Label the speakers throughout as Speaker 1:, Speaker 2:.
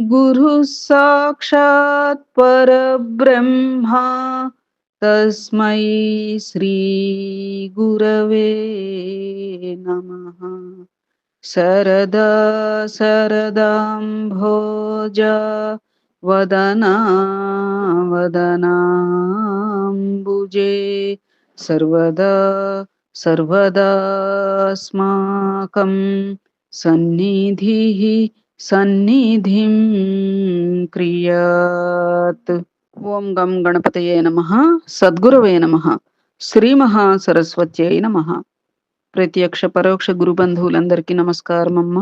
Speaker 1: गुरुः साक्षात् परब्रह्मा तस्मै श्रीगुरवे नमः। शरदा शरदाम्भोज वदना वदनाम्बुजे सर्वदा सर्वदास्माकं सन्निधिः సన్నిధిం క్రియాత్. ఓం గం గణపతయే నమ. సద్గురవే నమ. శ్రీ మహాసరస్వత్యై నమ. ప్రత్యక్ష పరోక్ష గురు బంధువులందరికీ నమస్కారం అమ్మ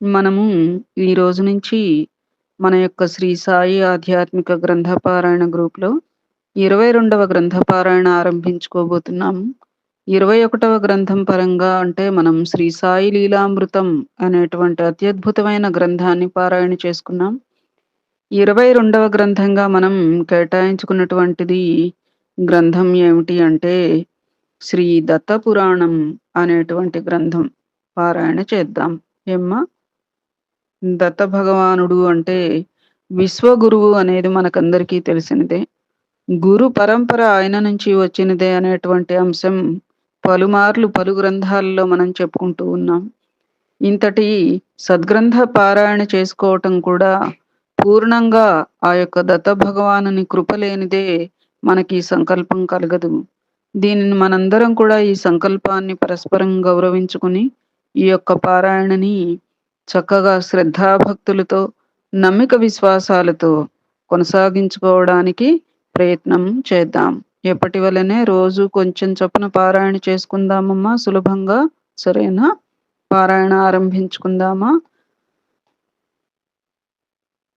Speaker 1: మనము ఈ రోజు నుంచి మన యొక్క శ్రీ సాయి ఆధ్యాత్మిక గ్రంథపారాయణ గ్రూప్లో ఇరవై రెండవ గ్రంథపారాయణ ఆరంభించుకోబోతున్నాము ఇరవై ఒకటవ గ్రంథం పరంగా అంటే మనం శ్రీ సాయి లీలామృతం అనేటువంటి అత్యద్భుతమైన గ్రంథాన్ని పారాయణ చేసుకున్నాం. ఇరవై రెండవ గ్రంథంగా మనం కేటాయించుకున్నటువంటిది గ్రంథం ఏమిటి అంటే శ్రీ దత్త పురాణం అనేటువంటి గ్రంథం. పారాయణ చేద్దాం. ఏమ్మా? దత్త భగవానుడు అంటే విశ్వగురువు అనేది మనకందరికీ తెలిసినదే. గురు పరంపర ఆయన నుంచి వచ్చినదే అనేటువంటి అంశం పలుమార్లు పలు గ్రంథాలలో మనం చెప్పుకుంటూ ఉన్నాం. ఇంతటి సద్గ్రంథ పారాయణ చేసుకోవటం కూడా పూర్ణంగా ఆ యొక్క దత్త భగవానుని కృప లేనిదే మనకి సంకల్పం కలగదు. దీనిని మనందరం కూడా ఈ సంకల్పాన్ని పరస్పరం గౌరవించుకుని ఈ యొక్క పారాయణని చక్కగా శ్రద్ధాభక్తులతో నమ్మిక విశ్వాసాలతో కొనసాగించుకోవడానికి ప్రయత్నం చేద్దాం. ఎప్పటి వలనే రోజు కొంచెం చొప్పున పారాయణ చేసుకుందామమ్మా సులభంగా. సరేనా? పారాయణ ఆరంభించుకుందామా?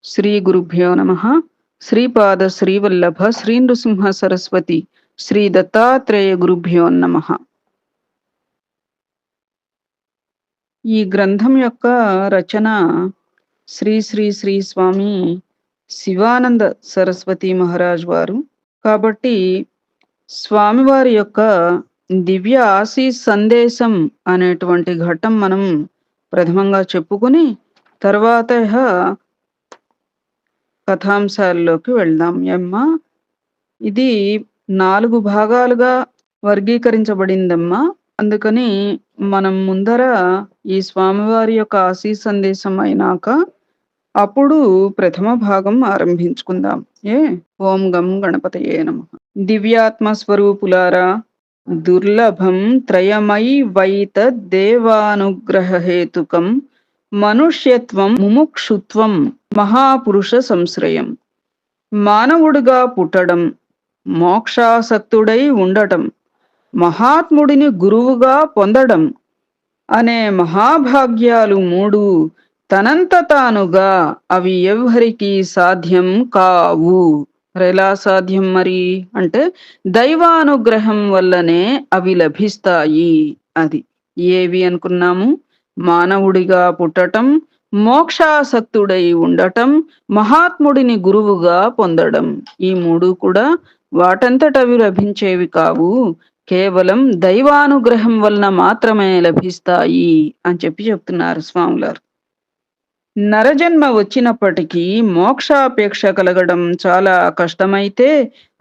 Speaker 1: శ్రీ గురుభ్యో నమ. శ్రీపాద శ్రీవల్లభ శ్రీ నృసింహ సరస్వతి శ్రీ దత్తాత్రేయ గురుభ్యో నమ. ఈ గ్రంథం యొక్క రచన శ్రీ శ్రీ శ్రీ స్వామి శివానంద సరస్వతి మహారాజ్ వారు. కాబట్టి స్వామివారి యొక్క దివ్య ఆశీస్ సందేశం అనేటువంటి ఘట్టం మనం ప్రథమంగా చెప్పుకుని తర్వాత కథాంశాల్లోకి వెళ్దాం. అమ్మ ఇది నాలుగు భాగాలుగా వర్గీకరించబడిందమ్మా. అందుకని మనం ముందర ఈ స్వామివారి యొక్క ఆశీస్ సందేశం అయినాక అప్పుడు ప్రథమ భాగం ఆరంభించుకుందాం. ఏ? ఓం గం గణపతయే నమ. దివ్యాత్మ స్వరూపులారా దుర్లభం త్రయమై వైత దేవానుగ్రహ హేతుకం మనుష్యత్వం ముముక్షుత్వం మహాపురుష సంశ్రయం. మానవుడిగా పుట్టడం మోక్షాసక్తుడై ఉండటం మహాత్ముడిని గురువుగా పొందడం అనే మహాభాగ్యాలు మూడు తనంత తానుగా అవి ఎవ్వరికి సాధ్యం కావు. ఎలా సాధ్యం మరి? అంటే దైవానుగ్రహం వల్లనే అవి లభిస్తాయి అది. ఏవి అనుకున్నాము? మానవుడిగా పుట్టటం మోక్షాసక్తుడై ఉండటం మహాత్ముడిని గురువుగా పొందడం. ఈ మూడు కూడా వాటంతటవి లభించేవి కావు. కేవలం దైవానుగ్రహం వలన మాత్రమే లభిస్తాయి అని చెప్పి చెప్తున్నారు స్వాములారు నరజన్మ వచ్చినప్పటికీ మోక్షాపేక్ష కలగడం చాలా కష్టమైతే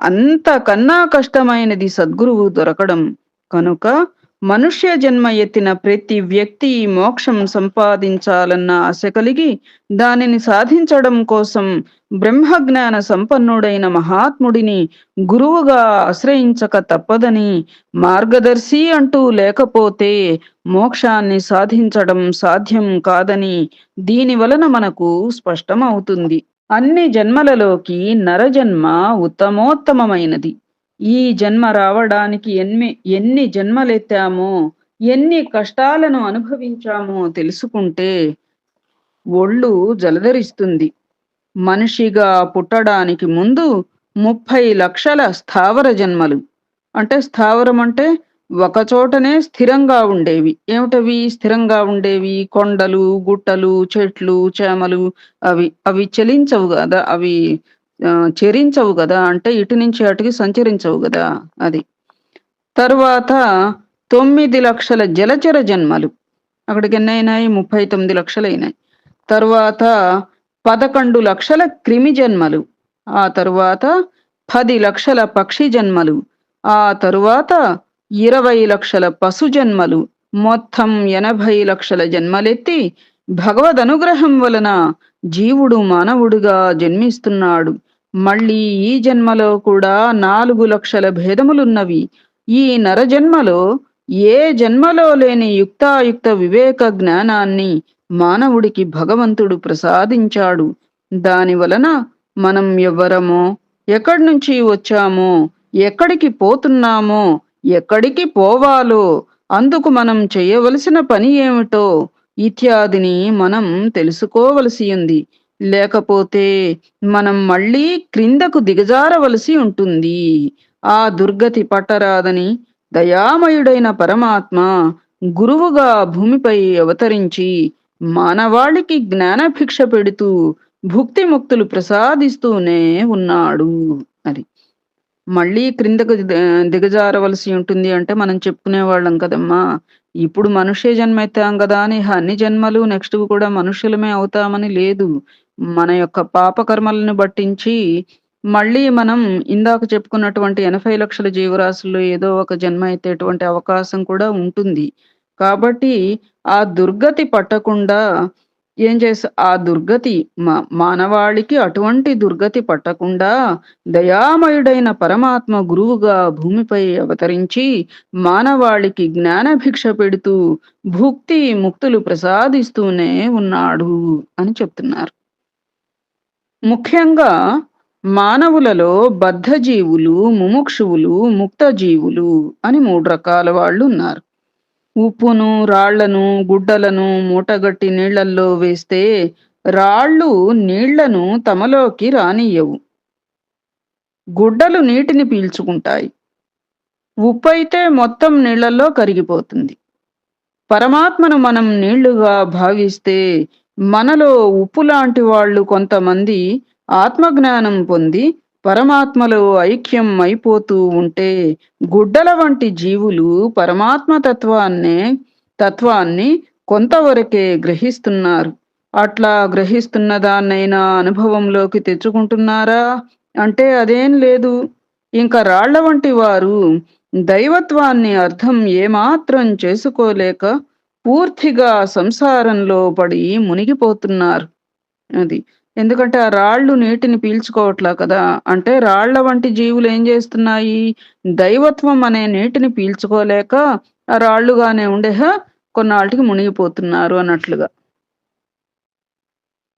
Speaker 1: అంతకన్నా కష్టమైనది సద్గురువు దొరకడం. కనుక మనుష్య జన్మ ఎత్తిన ప్రతి వ్యక్తి మోక్షం సంపాదించాలన్న ఆశ కలిగి దానిని సాధించడం కోసం బ్రహ్మజ్ఞాన సంపన్నుడైన మహాత్ముడిని గురువుగా ఆశ్రయించక తప్పదని మార్గదర్శి అంటూ లేకపోతే మోక్షాన్ని సాధించడం సాధ్యం కాదని దీని వలన మనకు స్పష్టమవుతుంది. అన్ని జన్మలలోకి నరజన్మ ఉత్తమోత్తమమైనది. ఈ జన్మ రావడానికి ఎన్ని ఎన్ని జన్మలెత్తామో ఎన్ని కష్టాలను అనుభవించామో తెలుసుకుంటే ఒళ్ళు జలధరిస్తుంది. మనిషిగా పుట్టడానికి ముందు ముప్పై లక్షల స్థావర జన్మలు. అంటే స్థావరం అంటే ఒక చోటనే స్థిరంగా ఉండేవి. ఏమిటవి? స్థిరంగా ఉండేవి కొండలు గుట్టలు చెట్లు చేమలు అవి అవి చలించవు కదా అవి చెరించవు కదా అంటే ఇటు నుంచి అటుకి సంచరించవు కదా అది. తర్వాత తొమ్మిది లక్షల జలచర జన్మలు. అక్కడికి ఎన్ని అయినాయి ముప్పై తొమ్మిది లక్షలు అయినాయి తర్వాత పదకొండు లక్షల క్రిమి జన్మలు. ఆ తరువాత పది లక్షల పక్షి జన్మలు. ఆ తరువాత ఇరవై లక్షల పశు జన్మలు. మొత్తం ఎనభై లక్షల జన్మలెత్తి భగవద్ అనుగ్రహం వలన జీవుడు మానవుడుగా జన్మిస్తున్నాడు. మళ్ళీ ఈ జన్మలో కూడా నాలుగు లక్షల భేదములున్నవి. ఈ నరజన్మలో ఏ జన్మలో లేని యుక్తాయుక్త వివేక జ్ఞానాన్ని మానవుడికి భగవంతుడు ప్రసాదించాడు. దాని వలన మనం ఎవ్వరమో ఎక్కడి నుంచి వచ్చామో ఎక్కడికి పోతున్నామో ఎక్కడికి పోవాలో అందుకు మనం చేయవలసిన పని ఏమిటో ఇత్యాదిని మనం తెలుసుకోవలసి ఉంది. లేకపోతే మనం మళ్ళీ క్రిందకు దిగజారవలసి ఉంటుంది. ఆ దుర్గతి పట్టరాదని దయామయుడైన పరమాత్మ గురువుగా భూమిపై అవతరించి మానవాళికి జ్ఞానభిక్ష పెడుతూ భుక్తి ముక్తులు ప్రసాదిస్తూనే ఉన్నాడు అది మళ్ళీ క్రిందకు దిగజారవలసి ఉంటుంది అంటే మనం చెప్పుకునే వాళ్ళం కదమ్మా. ఇప్పుడు మనుష్య జన్మ ఎత్తాం కదా అని అన్ని జన్మలు నెక్స్ట్ కూడా మనుషులమే అవుతామని లేదు. మన యొక్క పాపకర్మలను బట్టించి మళ్ళీ మనం ఇందాక చెప్పుకున్నటువంటి ఎనభై లక్షల జీవరాశులు ఏదో ఒక జన్మ ఎత్తేటువంటి అవకాశం కూడా ఉంటుంది. కాబట్టి ఆ దుర్గతి పట్టకుండా ఏం చేసా ఆ దుర్గతి మా మానవాళికి అటువంటి దుర్గతి పట్టకుండా దయామయుడైన పరమాత్మ గురువుగా భూమిపై అవతరించి మానవాళికి జ్ఞానభిక్ష పెడుతూ భుక్తి ముక్తులు ప్రసాదిస్తూనే ఉన్నాడు అని చెప్తున్నారు. ముఖ్యంగా మానవులలో బద్ధజీవులు ముముక్షువులు ముక్త జీవులు అని మూడు రకాల వాళ్ళు ఉన్నారు. ఉప్పును రాళ్ళను గుడ్డలను మూటగట్టి నీళ్ళల్లో వేస్తే రాళ్ళు నీళ్ళను తమలోకి రానియ్యవు. గుడ్డలు నీటిని పీల్చుకుంటాయి. ఉప్పు అయితే మొత్తం నీళ్ళలో కరిగిపోతుంది. పరమాత్మను మనం నీళ్ళుగా భావిస్తే మనలో ఉప్పు లాంటి వాళ్ళు కొంతమంది ఆత్మజ్ఞానం పొంది పరమాత్మలో ఐక్యం అయిపోతూ ఉంటే గుడ్డల వంటి జీవులు పరమాత్మ తత్వాన్నే తత్వాన్ని కొంతవరకే గ్రహిస్తున్నారు. అట్లా గ్రహిస్తున్న దాన్నైనా అనుభవంలోకి తెచ్చుకుంటున్నారా? అంటే అదేం లేదు. ఇంకా రాళ్ళ వంటి వారు దైవత్వాన్ని అర్థం ఏమాత్రం చేసుకోలేక పూర్తిగా సంసారంలో పడి మునిగిపోతున్నారు. అది. ఎందుకంటే ఆ రాళ్ళు నీటిని పీల్చుకోవట్లా కదా? అంటే రాళ్ళ వంటి జీవులు ఏం చేస్తున్నాయి? దైవత్వం అనే నీటిని పీల్చుకోలేక ఆ రాళ్ళుగానే ఉండేహ కొన్నాళ్ళకి మునిగిపోతున్నారు అన్నట్లుగా.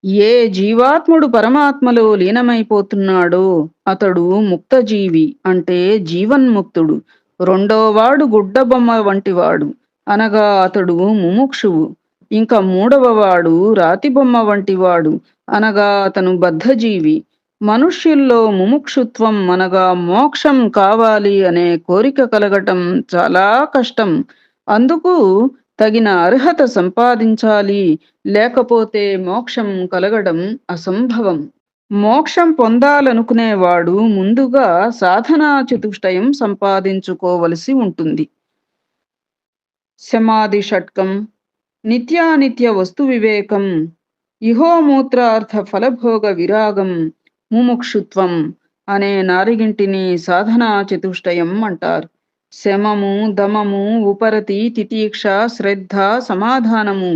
Speaker 1: ఏ జీవాత్ముడు పరమాత్మలో లీనమైపోతున్నాడో అతడు ముక్తజీవి అంటే జీవన్ముక్తుడు. రెండోవాడు గుడ్డబొమ్మ వంటివాడు. అనగా అతడు ముముక్షువు. ఇంకా మూడవ వాడు రాతిబొమ్మ వంటివాడు. అనగా అతను బద్ధజీవి. మనుష్యుల్లో ముముక్షుత్వం అనగా మోక్షం కావాలి అనే కోరిక కలగటం చాలా కష్టం. అందుకు తగిన అర్హత సంపాదించాలి లేకపోతే మోక్షం కలగడం అసంభవం. మోక్షం పొందాలనుకునేవాడు ముందుగా సాధనా చతుష్టయం సంపాదించుకోవలసి ఉంటుంది. శమాది షట్కం నిత్యానిత్య వస్తు వివేకం ఇహోమూత్రార్థ ఫలభోగ విరాగం ముముక్షుత్వం అనే నారిగింటిని సాధనా చతుష్టయం అంటారు. శమము దమము ఉపరతి తితీక్ష శ్రద్ధ సమాధానము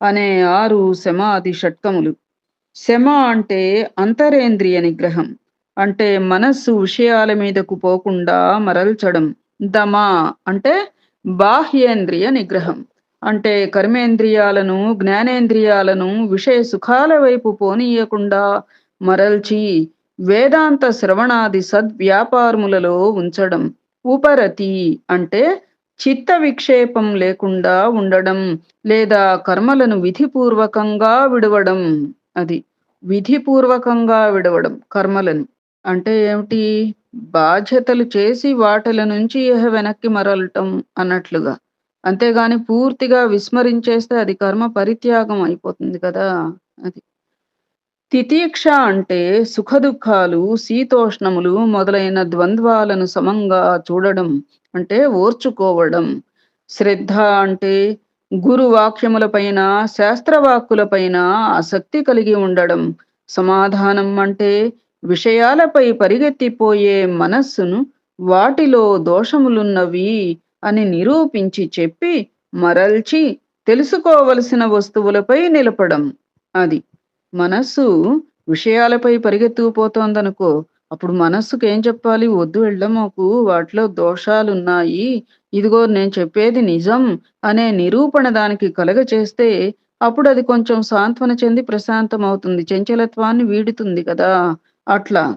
Speaker 1: అనే ఆరు శమాది షట్కములు శమ అంటే అంతరేంద్రియ నిగ్రహం అంటే మనస్సు విషయాల మీదకు పోకుండా మరల్చడం. దమ అంటే బాహ్యేంద్రియ నిగ్రహం అంటే కర్మేంద్రియాలను జ్ఞానేంద్రియాలను విషయ సుఖాల వైపు పోనీయకుండా మరల్చి వేదాంత శ్రవణాది సద్వ్యాపారములలో ఉంచడం ఉపరతి అంటే చిత్త విక్షేపం లేకుండా ఉండడం లేదా కర్మలను విధిపూర్వకంగా విడవడం అది విధిపూర్వకంగా విడవడం కర్మలను. అంటే ఏమిటి? బాధ్యతలు చేసి వాటిల నుంచి ఇహ వెనక్కి మరలటం అన్నట్లుగా. అంతేగాని పూర్తిగా విస్మరించేస్తే అది కర్మ పరిత్యాగం అయిపోతుంది కదా! అది. తితీక్ష అంటే సుఖదుఖాలు, శీతోష్ణములు మొదలైన ద్వంద్వాలను సమంగా చూడడం. అంటే ఓర్చుకోవడం. శ్రద్ధ అంటే గురు వాక్యములపైన, శాస్త్రవాక్కులపైన ఆసక్తి కలిగి ఉండడం. సమాధానం అంటే విషయాలపై పరిగెత్తిపోయే మనస్సును వాటిలో దోషములున్నవి అని నిరూపించి చెప్పి, మరల్చి తెలుసుకోవలసిన వస్తువులపై నిలపడం. అది. మనస్సు విషయాలపై పరిగెత్తుకుపోతోందనుకో, అప్పుడు మనస్సుకేం చెప్పాలి? వద్దు వెళ్ళమోకు వాటిలో దోషాలున్నాయి. ఇదిగో నేను చెప్పేది నిజం అనే నిరూపణ దానికి కలగ చేస్తే అప్పుడు అది కొంచెం సాంత్వన చెంది ప్రశాంతమవుతుంది. చంచలత్వాన్ని వీడుతుంది కదా! అట్లా.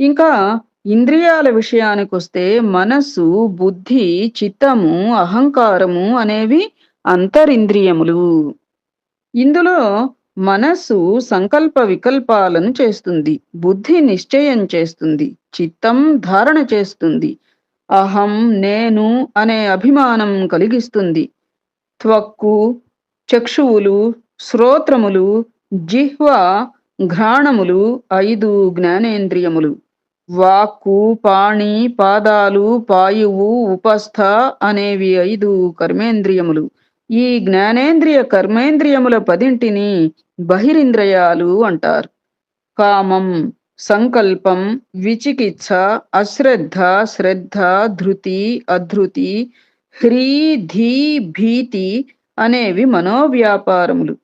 Speaker 1: ఇంకా ఇంద్రియాల విషయానికొస్తే మనస్సు, బుద్ధి, చిత్తము, అహంకారము అనేవి అంతరింద్రియములు. ఇందులో మనస్సు సంకల్ప వికల్పాలను చేస్తుంది. బుద్ధి నిశ్చయం చేస్తుంది. చిత్తం ధారణ చేస్తుంది. అహం, నేను అనే అభిమానం కలిగిస్తుంది. త్వక్కు, చక్షువులు, శ్రోత్రములు, జిహ్వ, ఘ్రాణములు ఐదు జ్ఞానేంద్రియములు. వాక్కు, పాణి, పాదాలు, పాయువు, ఉపస్థ అనేవి ఐదు కర్మేంద్రియములు. ఈ జ్ఞానేంద్రియ, కర్మేంద్రియముల పదింటిని బహిరింద్రియాలు అంటారు. కామం, సంకల్పం, విచికిత్స, అశ్రద్ధ, శ్రద్ధ, ధృతి, అధృతి, హ్రీ, ధీ, భీతి అనేవి మనోవ్యాపారములు.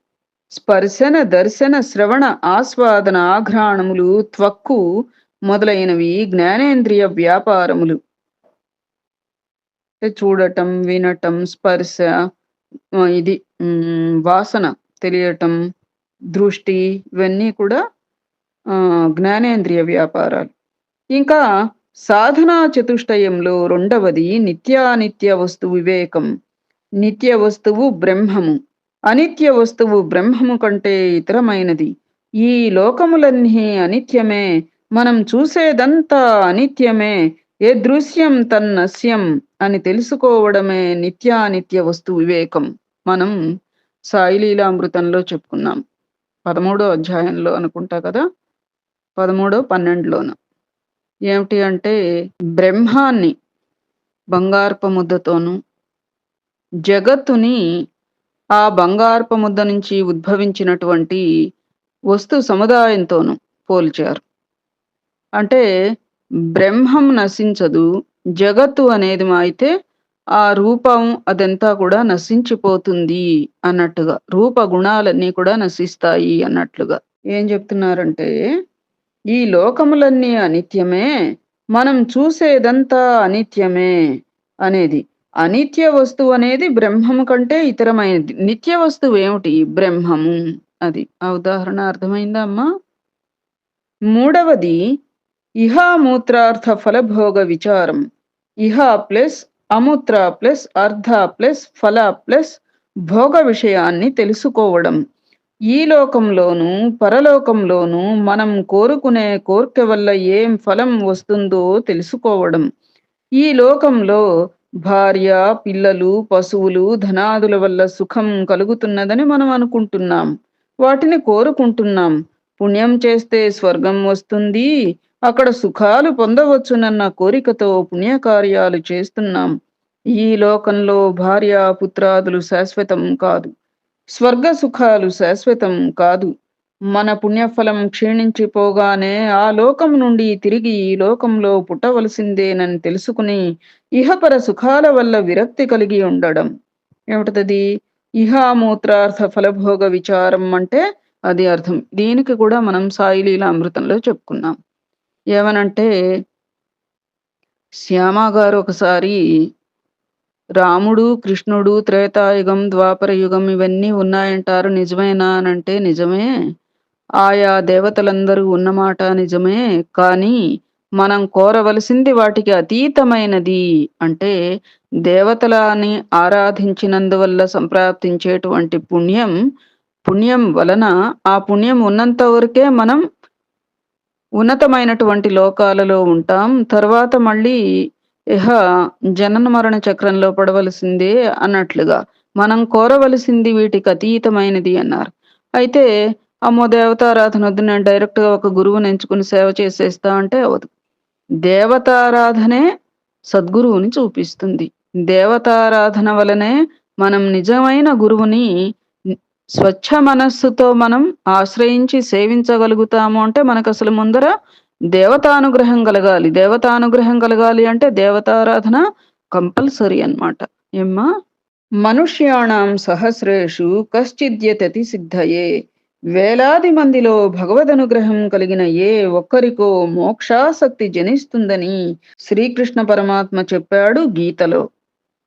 Speaker 1: స్పర్శన, దర్శన, శ్రవణ, ఆస్వాదన, ఆఘ్రాణములు, త్వక్కు మొదలైనవి జ్ఞానేంద్రియ వ్యాపారములు. చూడటం, వినటం, స్పర్శ ఇది వాసన తెలియటం, దృష్టి ఇవన్నీ కూడా జ్ఞానేంద్రియ వ్యాపారాలు. ఇంకా సాధనా చతుష్టయంలో రెండవది నిత్యానిత్య వస్తు వివేకం. నిత్య వస్తువు బ్రహ్మము. అనిత్య వస్తువు బ్రహ్మము కంటే ఇతరమైనది. ఈ లోకములన్నీ అనిత్యమే. మనం చూసేదంతా అనిత్యమే. ఏ దృశ్యం తన్నస్యం అని తెలుసుకోవడమే నిత్యానిత్య వస్తు వివేకం. మనం సాయిలీలామృతంలో చెప్పుకున్నాం. 13 అధ్యాయంలో అనుకుంటా కదా! 13, 12లోన. ఏమిటి అంటే బ్రహ్మాన్ని బంగారపు ముద్దతోనూ జగత్తుని ఆ బంగారపు ముద్ద నుంచి ఉద్భవించినటువంటి వస్తు సముదాయంతోను పోల్చారు. అంటే బ్రహ్మం నశించదు. జగత్తు అనేది అయితే ఆ రూపం అదంతా కూడా నశించిపోతుంది అన్నట్టుగా. రూప గుణాలన్నీ కూడా నశిస్తాయి అన్నట్లుగా. ఏం చెప్తున్నారంటే ఈ లోకములన్నీ అనిత్యమే. మనం చూసేదంతా అనిత్యమే అనేది. అనిత్య వస్తువు అనేది బ్రహ్మము కంటే ఇతరమైనది. నిత్య వస్తువు ఏమిటి? బ్రహ్మము. అది. ఆ ఉదాహరణ అర్థమైందా అమ్మా? మూడవది ఇహ మూత్రార్థ ఫలభోగ విచారం. ఇహ ప్లస్ అమూత్ర ప్లస్ అర్ధ ప్లస్ ఫల ప్లస్ భోగ విషయాన్ని తెలుసుకోవడం. ఈ లోకంలోనూ, పరలోకంలోనూ మనం కోరుకునే కోరిక వల్ల ఏం ఫలం వస్తుందో తెలుసుకోవడం. ఈ లోకంలో భార్య, పిల్లలు, పశువులు, ధనాదుల వల్ల సుఖం కలుగుతున్నదని మనం అనుకుంటున్నాం. వాటిని కోరుకుంటున్నాం. పుణ్యం చేస్తే స్వర్గం వస్తుంది. అక్కడ సుఖాలు పొందవచ్చునన్న కోరికతో పుణ్యకార్యాలు చేస్తున్నాం. ఈ లోకంలో భార్య, పుత్రాదులు శాశ్వతం కాదు. స్వర్గ సుఖాలు శాశ్వతం కాదు. మన పుణ్యఫలం క్షీణించిపోగానే ఆ లోకం నుండి తిరిగి ఈ లోకంలో పుట్టవలసిందేనని తెలుసుకుని ఇహపర సుఖాల వల్ల విరక్తి కలిగి ఉండడం. ఏమిటది ఇహ మూత్రార్థ ఫలభోగ విచారం అంటే అది అర్థం. దీనికి కూడా మనం సాయిలీల అమృతంలో చెప్పుకున్నాం. ఏమనంటే శ్యామ గారు ఒకసారి రాముడు, కృష్ణుడు, త్రేతాయుగం, ద్వాపర యుగం ఇవన్నీ ఉన్నాయంటారు నిజమేనా అనంటే నిజమే. ఆయా దేవతలందరూ ఉన్నమాట నిజమే. కానీ మనం కోరవలసింది వాటికి అతీతమైనది. అంటే దేవతలని ఆరాధించినందువల్ల సంప్రాప్తించేటువంటి పుణ్యం పుణ్యం వలన ఆ పుణ్యం ఉన్నంత వరకే మనం ఉన్నతమైనటువంటి లోకాలలో ఉంటాం తర్వాత మళ్ళీ ఇహ జనన మరణ చక్రంలో పడవలసిందే అన్నట్లుగా మనం కోరవలసింది వీటికి అతీతమైనది అన్నారు అయితే అమ్మో దేవతారాధన వద్దు నేను డైరెక్ట్గా ఒక గురువుని ఎంచుకుని సేవ చేసేస్తా అంటే అవదు దేవతారాధనే సద్గురువుని చూపిస్తుంది. దేవతారాధన వలనే మనం నిజమైన గురువుని స్వచ్ఛ మనస్సుతో మనం ఆశ్రయించి సేవించగలుగుతాము అంటే మనకు అసలు ముందర దేవతానుగ్రహం కలగాలి. దేవతానుగ్రహం కలగాలి అంటే దేవతారాధన కంపల్సరీ అన్నమాట. ఏమ్మా? మనుష్యాణం సహస్రేషు కశ్చిద్యతతి సిద్ధయే. వేలాది మందిలో భగవదనుగ్రహం కలిగిన ఏ ఒక్కరికో మోక్షాసక్తి జనిస్తుందని శ్రీకృష్ణ పరమాత్మ చెప్పాడు గీతలో.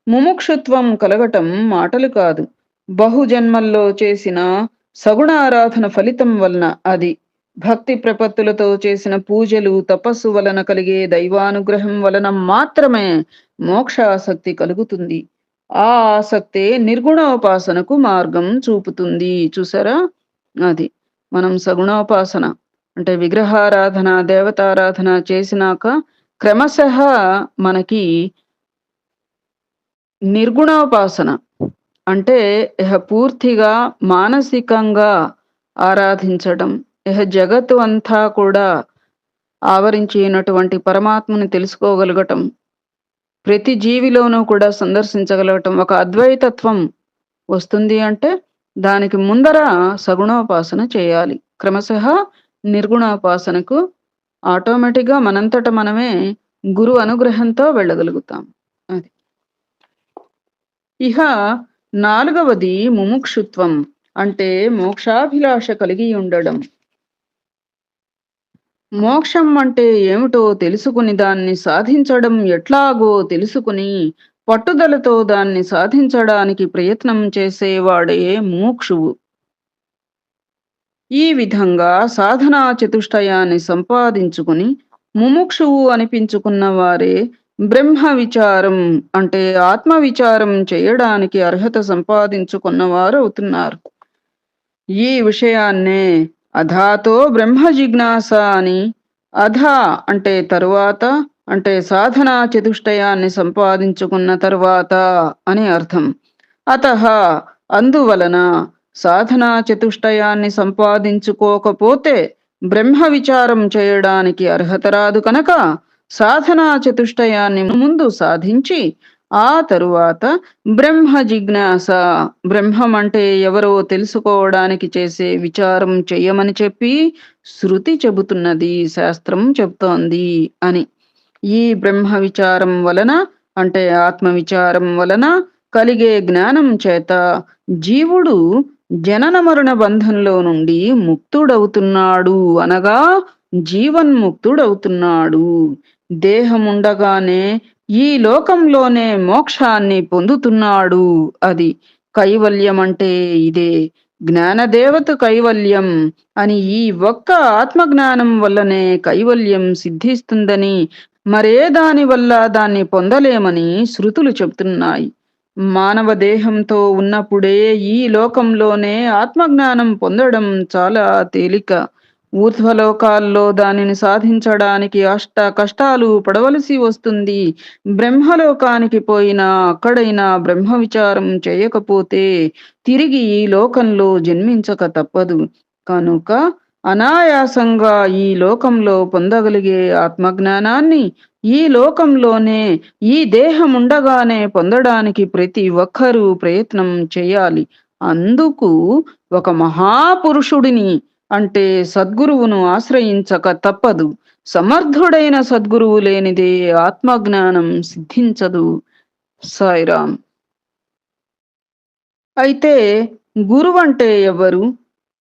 Speaker 1: ముముక్షుత్వం కలగటం మాటలు కాదు. బహుజన్మల్లో చేసిన సగుణారాధన ఫలితం వలన అది. భక్తి ప్రపత్తులతో చేసిన పూజలు తపస్సు వలన కలిగే దైవానుగ్రహం వలన మాత్రమే మోక్షాసక్తి కలుగుతుంది. ఆ ఆసక్తే నిర్గుణోపాసనకు మార్గం చూపుతుంది. చూసారా? అది. మనం సగుణోపాసన అంటే విగ్రహారాధన దేవతారాధన చేసినాక క్రమశ మనకి నిర్గుణోపాసన అంటే ఇహ పూర్తిగా మానసికంగా ఆరాధించడం ఇహ జగత్తు అంతా కూడా ఆవరించినటువంటి పరమాత్మని తెలుసుకోగలగటం ప్రతి జీవిలోనూ కూడా సందర్శించగలగటం ఒక అద్వైతత్వం వస్తుంది అంటే దానికి ముందర సగుణోపాసన చేయాలి. క్రమశ నిర్గుణోపాసనకు ఆటోమేటిక్గా మనంతట మనమే గురు అనుగ్రహంతో వెళ్ళగలుగుతాం. అది. ఇహ నాలుగవది ముముక్షుత్వం అంటే మోక్షాభిలాష కలిగి ఉండడం. మోక్షం అంటే ఏమిటో తెలుసుకుని దాన్ని సాధించడం ఎట్లాగో తెలుసుకుని పట్టుదలతో దాన్ని సాధించడానికి ప్రయత్నం చేసేవాడే మోక్షువు. ఈ విధంగా సాధనా చతుష్టయాన్ని సంపాదించుకుని ముముక్షువు అనిపించుకున్న వారే బ్రహ్మ విచారం అంటే ఆత్మ విచారం చేయడానికి అర్హత సంపాదించుకున్నవారు అవుతున్నారు. ఈ విషయాన్నే అధాతో బ్రహ్మ జిజ్ఞాస అని అధ అంటే తరువాత అంటే సాధనా చతుష్టయాన్ని సంపాదించుకున్న తరువాత అని అర్థం. అత అందువలన సాధనా చతుష్టయాన్ని సంపాదించుకోకపోతే బ్రహ్మ విచారం చేయడానికి అర్హత రాదు కనుక సాధనా చతుష్టయాన్ని ముందు సాధించి ఆ తరువాత బ్రహ్మ జిజ్ఞాస బ్రహ్మం అంటే ఎవరో తెలుసుకోవడానికి చేసే విచారం చెయ్యమని చెప్పి శృతి చెబుతున్నది శాస్త్రం చెబుతోంది అని. ఈ బ్రహ్మ విచారం వలన అంటే ఆత్మ విచారం వలన కలిగే జ్ఞానం చేత జీవుడు జనన మరణ బంధంలో నుండి ముక్తుడవుతున్నాడు అనగా జీవన్ముక్తుడవుతున్నాడు. దేహముండగానే ఈ లోకంలోనే మోక్షాన్ని పొందుతున్నాడు. అది కైవల్యం అంటే ఇదే. జ్ఞానదేవత కైవల్యం అని ఈ ఒక్క ఆత్మజ్ఞానం వల్లనే కైవల్యం సిద్ధిస్తుందని మరే దాని వల్ల దాన్ని పొందలేమని శృతులు చెబుతున్నాయి. మానవ దేహంతో ఉన్నప్పుడే ఈ లోకంలోనే ఆత్మజ్ఞానం పొందడం చాలా తేలిక. ఊర్ధ్వలోకాల్లో దానిని సాధించడానికి అష్ట కష్టాలు పడవలసి వస్తుంది. బ్రహ్మలోకానికి పోయినా అక్కడైనా బ్రహ్మ విచారం చేయకపోతే తిరిగి ఈ లోకంలో జన్మించక తప్పదు. కనుక అనాయాసంగా ఈ లోకంలో పొందగలిగే ఆత్మజ్ఞానాన్ని ఈ లోకంలోనే ఈ దేహం ఉండగానే పొందడానికి ప్రతి ఒక్కరూ ప్రయత్నం చేయాలి. అందుకు ఒక మహాపురుషుడిని అంటే సద్గురువును ఆశ్రయించక తప్పదు. సమర్థుడైన సద్గురువు లేనిదే ఆత్మజ్ఞానం సిద్ధించదు. సాయిరామ్. అయితే గురువు అంటే ఎవరు?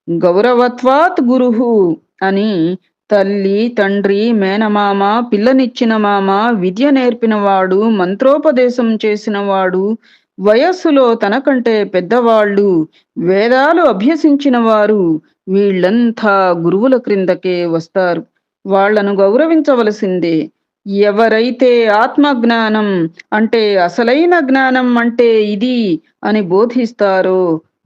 Speaker 1: గౌరవత్వాత్ గురుహు అని తల్లి తండ్రి మేనమామ పిల్లనిచ్చిన మామ విద్య నేర్పినవాడు మంత్రోపదేశం చేసినవాడు వయస్సులో తనకంటే పెద్దవాళ్ళు వేదాలు అభ్యసించిన వారు వీళ్ళంతా గురువుల క్రిందకే వస్తారు. వాళ్ళను గౌరవించవలసిందే. ఎవరైతే ఆత్మజ్ఞానం అంటే అసలైన జ్ఞానం అంటే ఇది అని బోధిస్తారో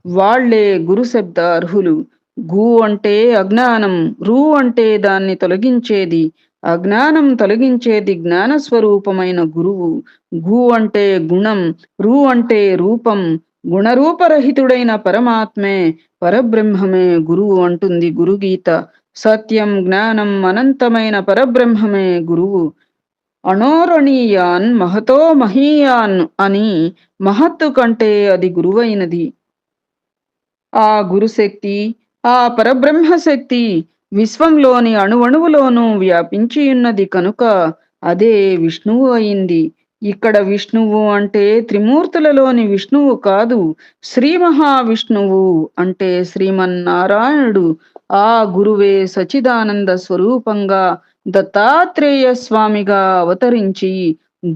Speaker 1: వాళ్ళే గురు శబ్ద అర్హులు. గు అంటే అజ్ఞానం రు అంటే దాన్ని తొలగించేది. అజ్ఞానం తొలగించేది జ్ఞాన స్వరూపమైన గురువు. గు అంటే గుణం రు అంటే రూపం. గుణరూపరహితుడైన పరమాత్మే పరబ్రహ్మమే గురువు అంటుంది గురుగీత. సత్యం జ్ఞానం అనంతమైన పరబ్రహ్మమే గురువు. అణోరణీయాన్ మహతో మహీయాన్ అని మహత్తు కంటే అది గురువైనది. ఆ గురుశక్తి ఆ పరబ్రహ్మశక్తి విశ్వంలోని అణువణువులోనూ వ్యాపించియున్నది కనుక అదే విష్ణువు అయింది. ఇక్కడ విష్ణువు అంటే త్రిమూర్తులలోని విష్ణువు కాదు శ్రీ మహావిష్ణువు అంటే శ్రీమన్నారాయణుడు. ఆ గురువే సచిదానంద స్వరూపంగా దత్తాత్రేయ స్వామిగా అవతరించి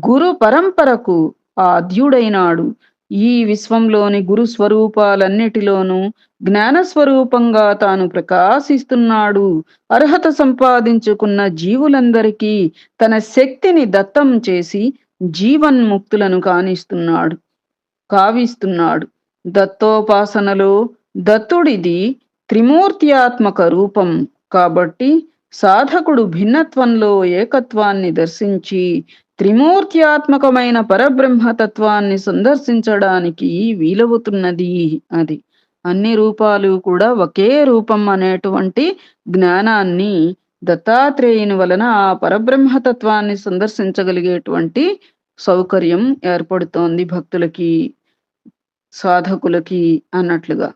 Speaker 1: గురు పరంపరకు ఆద్యుడైనాడు. ఈ విశ్వంలోని గురు స్వరూపాలన్నిటిలోనూ జ్ఞానస్వరూపంగా తాను ప్రకాశిస్తున్నాడు. అర్హత సంపాదించుకున్న జీవులందరికీ తన శక్తిని దత్తం చేసి జీవన్ముక్తులను కానిస్తున్నాడు కావిస్తున్నాడు. దత్తోపాసనలో దత్తుడిది త్రిమూర్త్యాత్మక రూపం కాబట్టి సాధకుడు భిన్నత్వంలో ఏకత్వాన్ని దర్శించి త్రిమూర్త్యాత్మకమైన పరబ్రహ్మతత్వాన్ని సందర్శించడానికి వీలవుతున్నది అది. అన్ని రూపాలు కూడా ఒకే రూపం అనేటువంటి జ్ఞానాన్ని దత్తాత్రేయుని వలన ఆ పరబ్రహ్మతత్వాన్ని సందర్శించగలిగేటువంటి సౌకర్యం ఏర్పడుతోంది భక్తులకి సాధకులకి అన్నట్లుగా.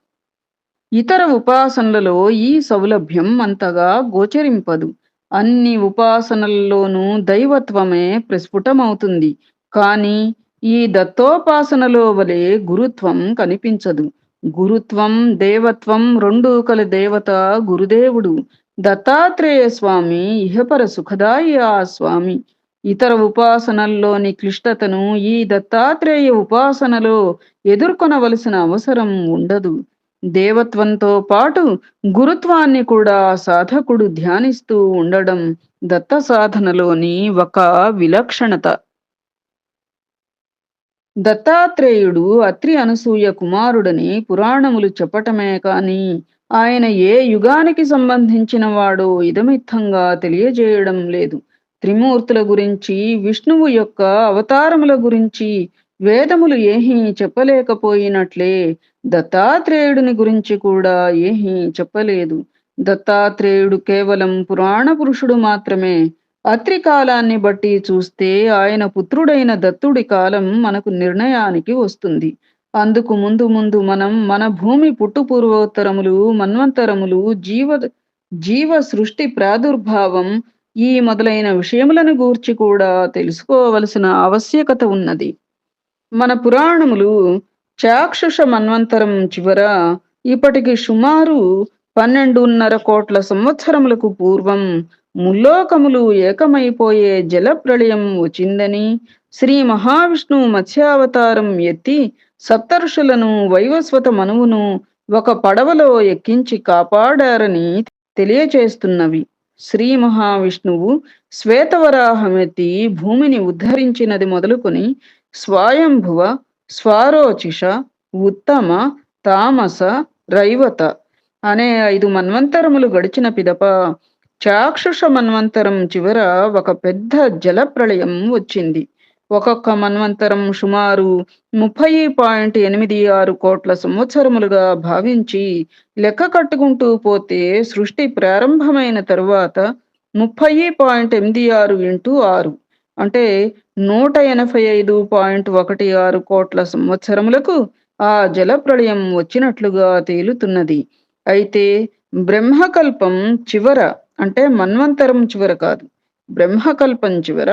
Speaker 1: ఇతర ఉపాసనలలో ఈ సౌలభ్యం అంతగా గోచరింపదు. అన్ని ఉపాసనల్లోనూ దైవత్వమే ప్రస్ఫుటమవుతుంది. కానీ ఈ దత్తోపాసనలో వలె గురుత్వం కనిపించదు. గురుత్వం దేవత్వం రెండు కల దేవత గురుదేవుడు. దత్తాత్రేయ స్వామి ఇహపర సుఖదాయి ఆ స్వామి. ఇతర ఉపాసనల్లోని క్లిష్టతను ఈ దత్తాత్రేయ ఉపాసనలో ఎదుర్కొనవలసిన అవసరం ఉండదు. దేవత్వంతో పాటు గురుత్వాన్ని కూడా సాధకుడు ధ్యానిస్తూ ఉండడం దత్త సాధనలోని ఒక విలక్షణత. దత్తాత్రేయుడు అత్రి అనసూయ కుమారుడని పురాణములు చెప్పటమే కాని ఆయన ఏ యుగానికి సంబంధించిన వాడో ఇదమిత్తంగా తెలియజేయడం లేదు. త్రిమూర్తుల గురించి విష్ణువు యొక్క అవతారముల గురించి వేదములు ఏహీ చెప్పలేకపోయినట్లే. దత్తాత్రేయుడిని గురించి కూడా ఏహీ చెప్పలేదు. దత్తాత్రేయుడు కేవలం పురాణ పురుషుడు మాత్రమే. అత్రి కాలాన్ని బట్టి చూస్తే ఆయన పుత్రుడైన దత్తుడి కాలం మనకు నిర్ణయానికి వస్తుంది. అందుకు ముందు ముందు మనం మన భూమి పుట్టుపూర్వోత్తరములు మన్వంతరములు జీవ జీవ సృష్టి ప్రాదుర్భావం ఈ మొదలైన విషయములను గూర్చి కూడా తెలుసుకోవలసిన ఆవశ్యకత ఉన్నది. మన పురాణములు చాక్షుష మన్వంతరం చివర ఇప్పటికి సుమారు పన్నెండున్నర కోట్ల సంవత్సరములకు పూర్వం ముల్లోకములు ఏకమైపోయే జల ప్రళయం వచ్చిందని శ్రీ మహావిష్ణువు మత్స్యావతారం ఎత్తి సప్తర్షులను వైవస్వత మనువును ఒక పడవలో ఎక్కించి కాపాడారని తెలియచేస్తున్నవి. శ్రీ మహావిష్ణువు శ్వేతవరాహమెత్తి భూమిని ఉద్ధరించినది మొదలుకొని స్వయంభువ స్వారోచిష ఉత్తమ తామస రైవత అనే ఐదు మన్వంతరములు గడిచిన పిదప. చాక్షుష మన్వంతరం చివర ఒక పెద్ద జలప్రళయం వచ్చింది. ఒక్కొక్క మన్వంతరం సుమారు ముప్పై పాయింట్ ఎనిమిది ఆరు కోట్ల సంవత్సరములుగా భావించి లెక్క కట్టుకుంటూ పోతే సృష్టి ప్రారంభమైన తరువాత ముప్పై పాయింట్ ఎనిమిది ఆరు ఇంటూ ఆరు. అంటే నూట ఎనభై ఐదు పాయింట్ ఒకటి ఆరు కోట్ల సంవత్సరములకు ఆ జల ప్రళయం వచ్చినట్లుగా తేలుతున్నది. అయితే బ్రహ్మకల్పం చివర అంటే మన్వంతరం చివర కాదు. బ్రహ్మకల్పం చివర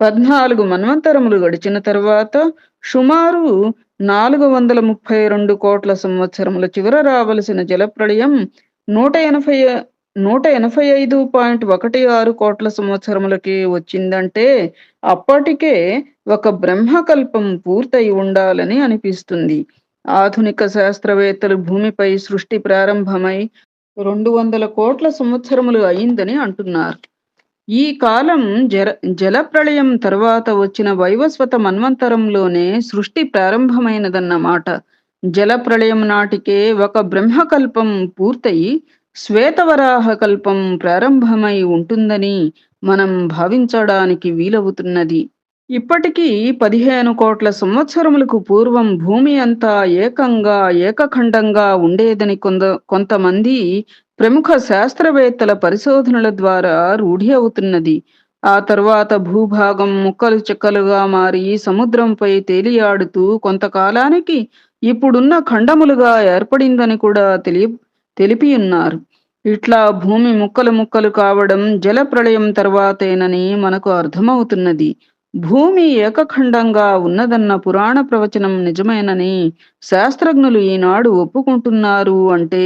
Speaker 1: పద్నాలుగు మన్వంతరములు గడిచిన తర్వాత సుమారు నాలుగు వందల ముప్పై రెండు కోట్ల సంవత్సరముల చివర రావలసిన జలప్రళయం నూట ఎనభై నూట ఎనభై ఐదు పాయింట్ ఒకటి ఆరు కోట్ల సంవత్సరములకి వచ్చిందంటే అప్పటికే ఒక బ్రహ్మకల్పం పూర్తయి ఉండాలని అనిపిస్తుంది. ఆధునిక శాస్త్రవేత్తలు భూమిపై సృష్టి ప్రారంభమై రెండు వందల కోట్ల సంవత్సరములు అయిందని అంటున్నారు. ఈ కాలం జర జలప్రళయం తర్వాత వచ్చిన వైవస్వత మన్వంతరంలోనే సృష్టి ప్రారంభమైనదన్నమాట. జలప్రళయం నాటికే ఒక బ్రహ్మకల్పం పూర్తయి శ్వేతవరాహ కల్పం ప్రారంభమై ఉంటుందని మనం భావించడానికి వీలవుతున్నది. ఇప్పటికీ పదిహేను కోట్ల సంవత్సరములకు పూర్వం భూమి అంతా ఏకంగా ఏకఖండంగా ఉండేదని కొంద కొంతమంది ప్రముఖ శాస్త్రవేత్తల పరిశోధనల ద్వారా రూఢి అవుతున్నది. ఆ తర్వాత భూభాగం ముక్కలు చెక్కలుగా మారి సముద్రంపై తేలియాడుతూ కొంతకాలానికి ఇప్పుడున్న ఖండములుగా ఏర్పడిందని కూడా తెలియ తెలిపియున్నారు. ఇట్లా భూమి ముక్కలు ముక్కలు కావడం జల ప్రళయం తర్వాతేనని మనకు అర్థమవుతున్నది. భూమి ఏకఖండంగా ఉన్నదన్న పురాణ ప్రవచనం నిజమేనని శాస్త్రజ్ఞులు ఈనాడు ఒప్పుకుంటున్నారు అంటే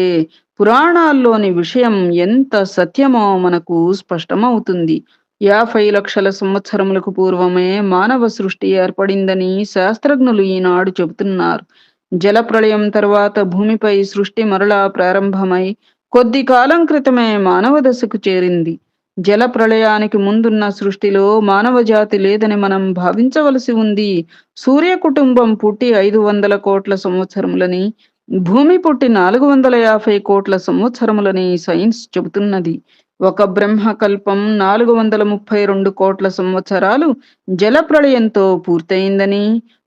Speaker 1: పురాణాల్లోని విషయం ఎంత సత్యమో మనకు స్పష్టమవుతుంది. యాభై లక్షల సంవత్సరములకు పూర్వమే మానవ సృష్టి ఏర్పడిందని శాస్త్రజ్ఞులు ఈనాడు చెబుతున్నారు. జలప్రళయం తర్వాత భూమిపై సృష్టి మరలా ప్రారంభమై కొద్ది కాలం క్రితమే మానవ దశకు చేరింది. జల ప్రళయానికి ముందున్న సృష్టిలో మానవ జాతి లేదని మనం భావించవలసి ఉంది. సూర్య కుటుంబం పుట్టి ఐదు వందల కోట్ల సంవత్సరములని భూమి పుట్టి నాలుగు వందల యాభై కోట్ల సంవత్సరములని సైన్స్ చెబుతున్నది. ఒక బ్రహ్మకల్పం నాలుగు వందల ముప్పై రెండు కోట్ల సంవత్సరాలు జల ప్రళయంతో పూర్తయిందని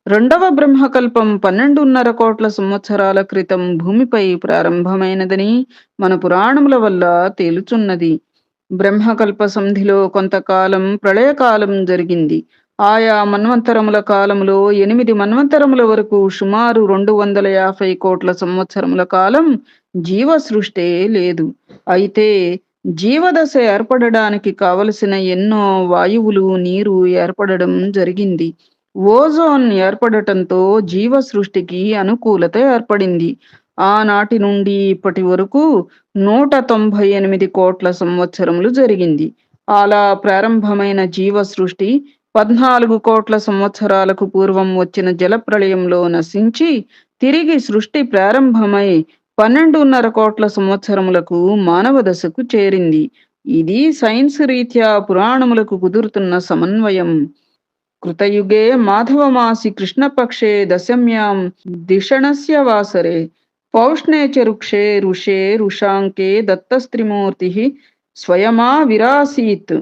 Speaker 1: రెండవ బ్రహ్మకల్పం పన్నెండున్నర కోట్ల సంవత్సరాల క్రితం భూమిపై ప్రారంభమైనదని మన పురాణముల వల్ల తేలుచున్నది. బ్రహ్మకల్ప సంధిలో కొంతకాలం ప్రళయకాలం జరిగింది. ఆయా మన్వంతరముల కాలంలో ఎనిమిది మన్వంతరముల వరకు సుమారు రెండు వందల యాభై కోట్ల సంవత్సరముల కాలం జీవ సృష్టే లేదు. అయితే జీవదశ ఏర్పడడానికి కావలసిన ఎన్నో వాయువులు నీరు ఏర్పడడం జరిగింది. ఓజోన్ ఏర్పడటంతో జీవ సృష్టికి అనుకూలత ఏర్పడింది. ఆనాటి నుండి ఇప్పటి వరకు నూట తొంభై ఎనిమిది కోట్ల సంవత్సరములు జరిగింది. అలా ప్రారంభమైన జీవ సృష్టి పద్నాలుగు కోట్ల సంవత్సరాలకు పూర్వం వచ్చిన జలప్రళయంలో నశించి తిరిగి సృష్టి ప్రారంభమై పన్నెండున్నర కోట్ల సంవత్సరములకు మానవ దశకు చేరింది. ఇది సైన్స్ రీత్యా పురాణములకు కుదురుతున్న సమన్వయం. కృతయుగే మాధవమాసి కృష్ణపక్షే దశమ్యాం దిషణస్య వాసరే పౌష్ణే చ రుక్షే ఋషే ఋషాంకే దత్తస్త్రిమూర్తి స్వయమా విరాసీత్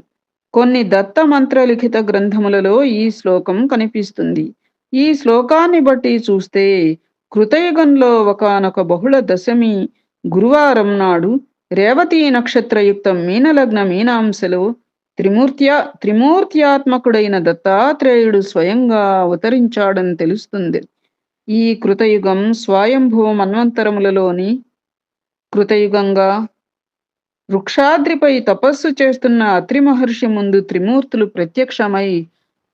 Speaker 1: కొన్ని దత్త మంత్రలిఖిత గ్రంథములలో ఈ శ్లోకం కనిపిస్తుంది. ఈ శ్లోకాన్ని బట్టి చూస్తే కృతయుగంలో ఒకనొక బహుళ దశమి గురువారం నాడు రేవతి నక్షత్రయుక్త మీనలగ్న మీనాంశలో త్రిమూర్త్యా త్రిమూర్త్యాత్మకుడైన దత్తాత్రేయుడు స్వయంగా అవతరించాడని తెలుస్తుంది. ఈ కృతయుగం స్వయంభూ మన్వంతరములలోని కృతయుగంగా వృక్షాద్రిపై తపస్సు చేస్తున్న అత్రి మహర్షి ముందు త్రిమూర్తులు ప్రత్యక్షమై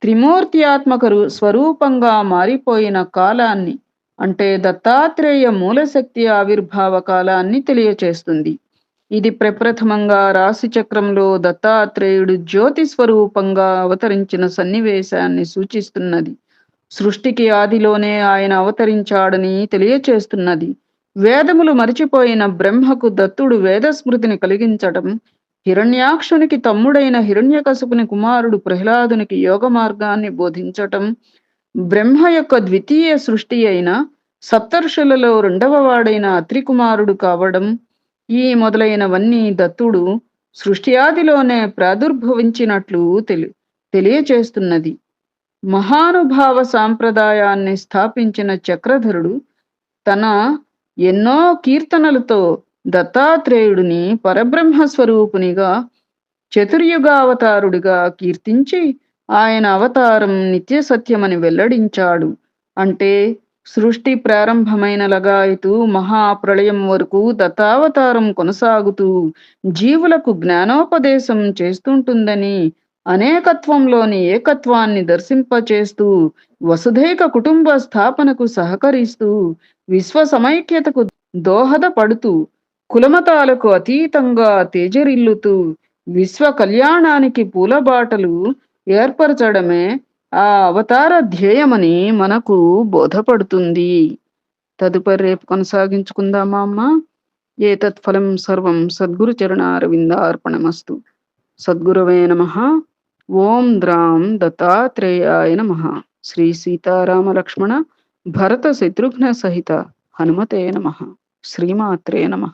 Speaker 1: త్రిమూర్త్యాత్మక స్వరూపంగా మారిపోయిన కాలాన్ని అంటే దత్తాత్రేయ మూలశక్తి ఆవిర్భావ కాలాన్ని తెలియచేస్తుంది. ఇది ప్రప్రథమంగా రాశి చక్రంలో దత్తాత్రేయుడు జ్యోతి స్వరూపంగా అవతరించిన సన్నివేశాన్ని సూచిస్తున్నది. సృష్టికి ఆదిలోనే ఆయన అవతరించాడని తెలియచేస్తున్నది. వేదములు మరిచిపోయిన బ్రహ్మకు దత్తుడు వేద స్మృతిని కలిగించటం హిరణ్యాక్షునికి తమ్ముడైన హిరణ్యకశపుని కుమారుడు ప్రహ్లాదునికి యోగ మార్గాన్ని బోధించటం బ్రహ్మ యొక్క ద్వితీయ సృష్టి అయిన సప్తర్షులలో రెండవ వాడైన అత్రికుమారుడు కావడం ఈ మొదలైనవన్నీ దత్తుడు సృష్టియాదిలోనే ప్రాదుర్భవించినట్లు తెలి తెలియచేస్తున్నది. మహానుభావ సాంప్రదాయాన్ని స్థాపించిన చక్రధరుడు తన ఎన్నో కీర్తనలతో దత్తాత్రేయుడిని పరబ్రహ్మ స్వరూపునిగా చతుర్యుగావతారుడిగా కీర్తించి ఆయన అవతారం నిత్య సత్యమని వెల్లడించాడు. అంటే సృష్టి ప్రారంభమైన లగాయతు మహాప్రళయం వరకు దత్తావతారం కొనసాగుతూ జీవులకు జ్ఞానోపదేశం చేస్తుంటుందని అనేకత్వంలోని ఏకత్వాన్ని దర్శింపచేస్తూ వసుధైక కుటుంబ స్థాపనకు సహకరిస్తూ విశ్వ సమైక్యతకు దోహదపడుతూ కులమతాలకు అతీతంగా తేజరిల్లుతూ విశ్వ కళ్యాణానికి పూలబాటలు ఏర్పరచడమే ఆ అవతార ధ్యేయమని మనకు బోధపడుతుంది. తదుపరి రేపు కొనసాగించుకుందామా అమ్మ? ఏ తత్ఫలం సర్వం సద్గురు చరణారవిందార్పణమస్తు. సద్గురవే నమ. ఓం ద్రాం దత్తాత్రేయాయ నమ. శ్రీ సీతారామ లక్ష్మణ భరత శత్రుఘ్న సహిత హనుమతే నమ. శ్రీమాత్రే నమ.